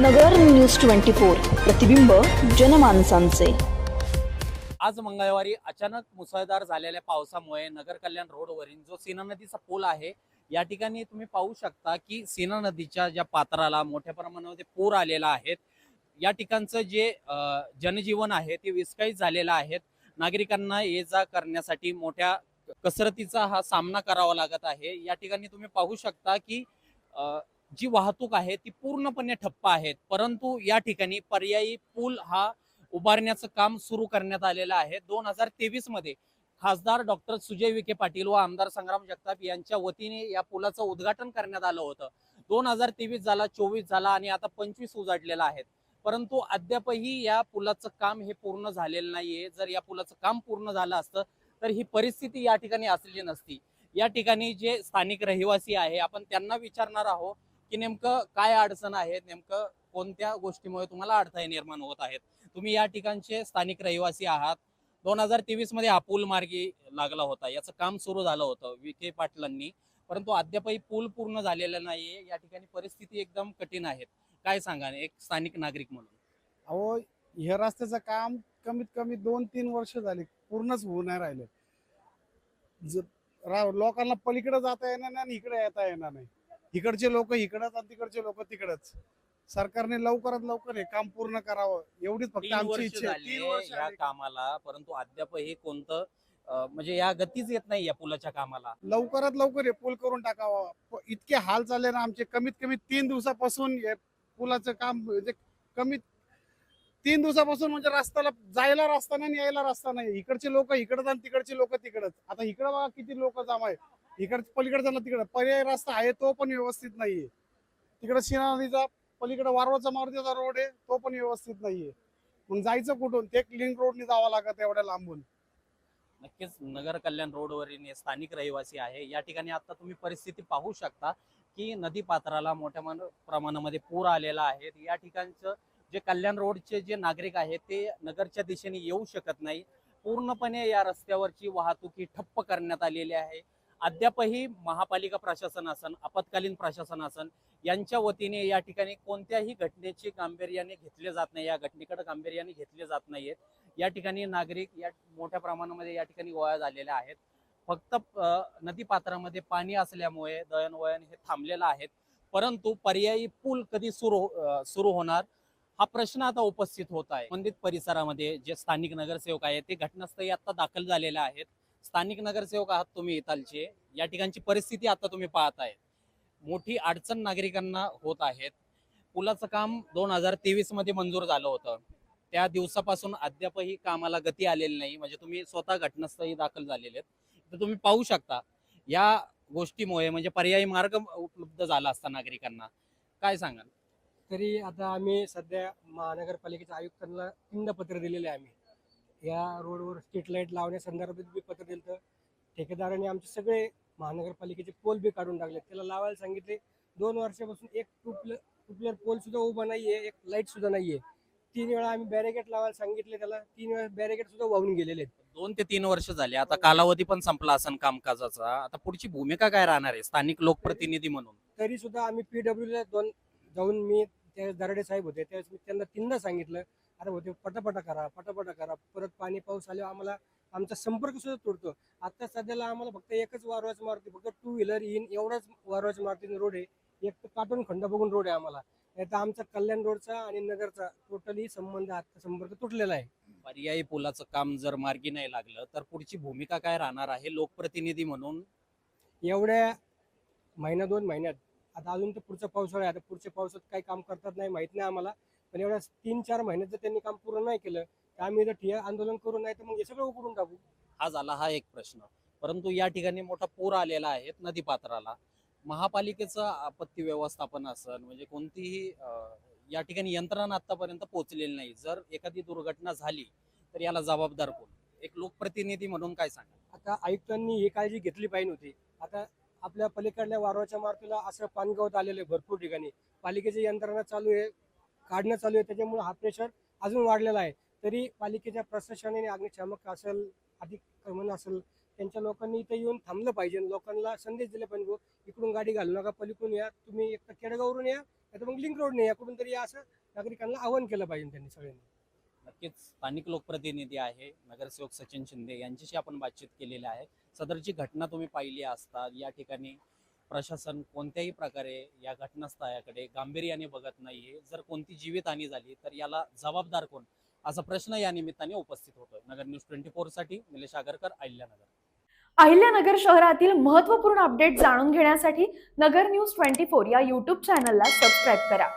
नगर news twenty four प्रतिबिंब जनमानसांचे. आज मंगळवारी अचानक मुसळधार झालेल्या पावसामुळे नगर कल्याण रोडवरील जो सीना नदीचा पूल आहे या ठिकाणी तुम्ही पाहू शकता की सीना नदीच्या ज्या पात्राला मोठ्या प्रमाणामध्ये पूर आलेला आहे. या ठिकाणचं जे जनजीवन आहे ते विस्कळीत झालेलं आहे. नागरिकांना ये जा करण्यासाठी मोठ्या कसरतीचा हा सामना करावा लागत आहे. या ठिकाणी तुम्ही पाहू शकता की जी वाहतूक आहे ती पूर्णपणे ठप्प आहे परंतु या ठिकाणी पर्यायी पूल हा उभारण्याचं काम सुरू करण्यात आलेलं आहे. दोन हजार तेवीसमध्ये खासदार डॉक्टर सुजय विखे पाटील व आमदार संग्राम जगताप यांच्या वतीने या पुलाचं उद्घाटन करण्यात आलं होतं. दोन हजार तेवीस झाला चोवीस झाला आणि आता पंचवीस उजाडलेला आहे परंतु अद्यापही या पुलाचं काम हे पूर्ण झालेलं नाहीये. जर या पुलाचं काम पूर्ण झालं असतं तर ही परिस्थिती या ठिकाणी असलेली नसती. या ठिकाणी जे स्थानिक रहिवासी आहे आपण त्यांना विचारणार आहोत की नेमकं काय अडचण आहे नेमकं कोणत्या गोष्टीमुळे तुम्हाला अडथळे निर्माण होत आहेत? तुम्ही या ठिकाणचे स्थानिक रहिवासी आहात. दोन हजार तेवीसमध्ये हा पूल मार्गी लागला होता. याचं काम सुरू झालं होतं विखे पाटलांनी. परंतु अद्यापही पूल पूर्ण झालेला नाहीये. या ठिकाणी परिस्थिती एकदम कठीण आहे. काय सांगा एक स्थानिक नागरिक म्हणून. अहो हे रस्त्याचं काम कमीत कमी दोन तीन वर्ष झाली. पूर्णच होऊ नाही राहिलं. ज- रा- लोकांना पलीकडे जाता येणार नाही आणि इकडे येता येणार नाही. इकडचे लोक इकडंच आणि तिकडचे लोक तिकडच. सरकारने लवकरात लवकर हे काम पूर्ण करावं एवढीच फक्त तीन आमची वर्ष इच्छा आहे. तीन वर्ष झाले या आली. कामाला परंतु अद्यापही कोणतं अं, म्हणजे या गतीच येत नाही या पुलाच्या कामाला. लवकरात लवकर हे पूल करून टाकावा. प- इतके हाल चालले ना आमचे कमीत कमी तीन दिवसापासून हे पुलाचं काम म्हणजे कमीत तीन दिवसापासून म्हणजे रस्त्याला जायला रस्ता नाही आणि यायला रस्ता नाही. इकडचे लोक इकडच आणि तिकडचे लोक तिकडच. आता इकडे बघा किती लोक जमा आहे इकड पलीकडे जाणार तिकडे. पर्याय रस्ता आहे तो पण व्यवस्थित नाहीये. तिकडे शिना नदीचा पलीकडे वारवाचा मारुतीचा रोड आहे तो पण व्यवस्थित नाहीये. मग जायचं कुठून? ते लिंक रोडने जावं लागत एवढ्या लांबून. नक्कीच नगर कल्याण रोडवरील स्थानिक रहिवासी आहे. या ठिकाणी आता तुम्ही परिस्थिती पाहू शकता की नदी पात्राला मोठ्या प्रमाणामध्ये पूर आलेला आहे. या ठिकाणचं जे कल्याण रोडचे जे नागरिक आहेत ते नगरच्या दिशेने येऊ शकत नाही. पूर्णपणे या रस्त्यावरची वाहतुकी ठप्प करण्यात आलेली आहे. अद्यापही महापालिका प्रशासन असन आपत्कालीन प्रशासन असन यांच्या वतीने या ठिकाणी कोणत्याही घटनेची गांभीर्याने घेतले जात नाही या घटनेकडे गांभीर्याने घेतले जात नाहीयेत या ठिकाणी नागरिक या मोठ्या प्रमाणामध्ये या ठिकाणी गोळा झालेल्या आहेत. फक्त नदीपात्रामध्ये नदी पात्रामध्ये पाणी असल्यामुळे दळणवळण हे थांबलेलं आहे परंतु पर्यायी पूल कधी सुरू सुरू होणार हा प्रश्न आता उपस्थित होत आहे. संबंधित परिसरामध्ये जे स्थानिक नगरसेवक आहेत ते घटनास्थळी आता दाखल झालेले आहेत. स्थानिक नगरसेवक आहात तुम्ही इथालचे. या ठिकाणची परिस्थिती आता तुम्ही पाहत आहेत मोठी अडचण नागरिकांना होत आहेत. पुलाचं काम दोन हजार तेवीसमध्ये मंजूर झालं होतं. त्या दिवसापासून अद्यापही कामाला गती आलेली नाही. म्हणजे तुम्ही स्वतः घटनास्थळी दाखल झालेले आहेत. तर तुम्ही पाहू शकता. या गोष्टीमुळे म्हणजे पर्यायी मार्ग उपलब्ध झाला असता नागरिकांना. काय सांगाल? तरी आता आम्ही सध्या महानगरपालिकेच्या आयुक्तांना तीनदा पत्र दिलेले आहे आम्ही. या रोडवर स्ट्रीट लाइट लावण्यासंदर्भात बी पत्र दिलं ठेकेदाराने आमचे सगळे महानगरपालिकेचे पोल बी काढून टाकले त्याला लावायला सांगितले दोन वर्षापासून एक टुपलर टुपलर पोल सुद्धा उभा नाहीये एक लाइट सुद्धा नाहीये. तीन वेळा आम्ही बॅरिगेट लावायला सांगितले त्याला तीन वेळा बॅरिगेट सुद्धा वाहून गेलेले आहेत. दोन ते तीन वर्ष झाले. आता कालावधी पण संपला असन कामकाजाचा. आता पुढची भूमिका काय राहणार आहे? स्थानिक लोकप्रतिनिधी म्हणून. तरी सुद्धा आम्ही पीडब्ल्यूला दोन जाऊन मी त्या दराडे साहेब होते त्यावेळेस मी त्यांना तीनदा सांगितलं अरे होते पटापटा करा पटापटा करा. परत पाणी पाऊस आल्यावर आम्हाला आमचा संपर्क सुद्धा तुटतो. आता सध्याला आम्हाला फक्त एकच वारवाच मारुती फक्त टू व्हीलर इन एवढाच वारवाच मारुतीने रोड आहे. एक तर काटून खंड बघून रोड आहे आम्हाला. नाही तर आमचा कल्याण रोडचा आणि नगरचा टोटली संबंध आता संपर्क तुटलेला आहे. पर्यायी पुलाचं काम जर मार्गी नाही लागलं तर पुढची भूमिका काय राहणार आहे लोकप्रतिनिधी म्हणून? एवढ्या महिना दोन महिन्यात. आता अजून तर पुढचा पावसाळा आहे. आता पुढच्या पावसात काही काम करतात नाही माहीत नाही आम्हाला. पण एवढ्या तीन चार महिन्यात जर त्यांनी काम पूर्ण नाही केलं तर आम्ही इथं ठिया आंदोलन करू नाही तर मग हे सगळं उकडून टाकू. हा झाला हा एक प्रश्न. परंतु या ठिकाणी मोठा पूर आलेला आहे नदी पात्राला. महापालिकेचं आपत्ती व्यवस्थापन असन म्हणजे कोणतीही या ठिकाणी यंत्रणा आतापर्यंत पोहोचलेली नाही. जर एखादी दुर्घटना झाली तर याला जबाबदार कोण? एक लोकप्रतिनिधी म्हणून काय सांगा आता आयुक्तांनी ही काळजी घेतली पाहिजे होती. आता आपल्या पलीकडल्या वारवाच्या मारुतीला असं पानगवत आलेलं आहे भरपूर ठिकाणी. पालिकेची यंत्रणा चालू आहे काढणं चालू आहे. त्याच्यामुळे हा प्रेशर अजून वाढलेला आहे. तरी पालिकेच्या प्रशासनाने अग्निशामक असेल अधिक्रमण असेल त्यांच्या लोकांनी इथे येऊन थांबलं पाहिजे लोकांना संदेश दिले पाहिजे इकडून गाडी घालू नका पलीकडून या. तुम्ही एक तर केडगावरून या नाही तर मग लिंक रोडने या. कुठून तरी या. असं नागरिकांना आवाहन केलं पाहिजे त्यांनी सगळ्यांनी. नक्कीच स्थानिक लोकप्रतिनिधी आहे नगरसेवक सचिन शिंदे यांच्याशी आपण बातचीत केलेली आहे. सदरची घटना तुम्ही पाहिली असता या ठिकाणी प्रशासन कोणत्याही प्रकारे या घटनास्थळाकडे गांभीर्याने बघत नाहीये. जर कोणती जीवितहानी झाली तर याला जबाबदार कोण? असा प्रश्न या निमित्ताने उपस्थित होतोय. नगर न्यूज ट्वेंटी फोरसाठी निलेश आगरकर अहिल्यानगर. अहिल्यानगर शहरातील महत्त्वपूर्ण अपडेट जाणून घेण्यासाठी नगर न्यूज ट्वेंटी फोर या यूट्यूब चॅनलला सबस्क्राईब करा.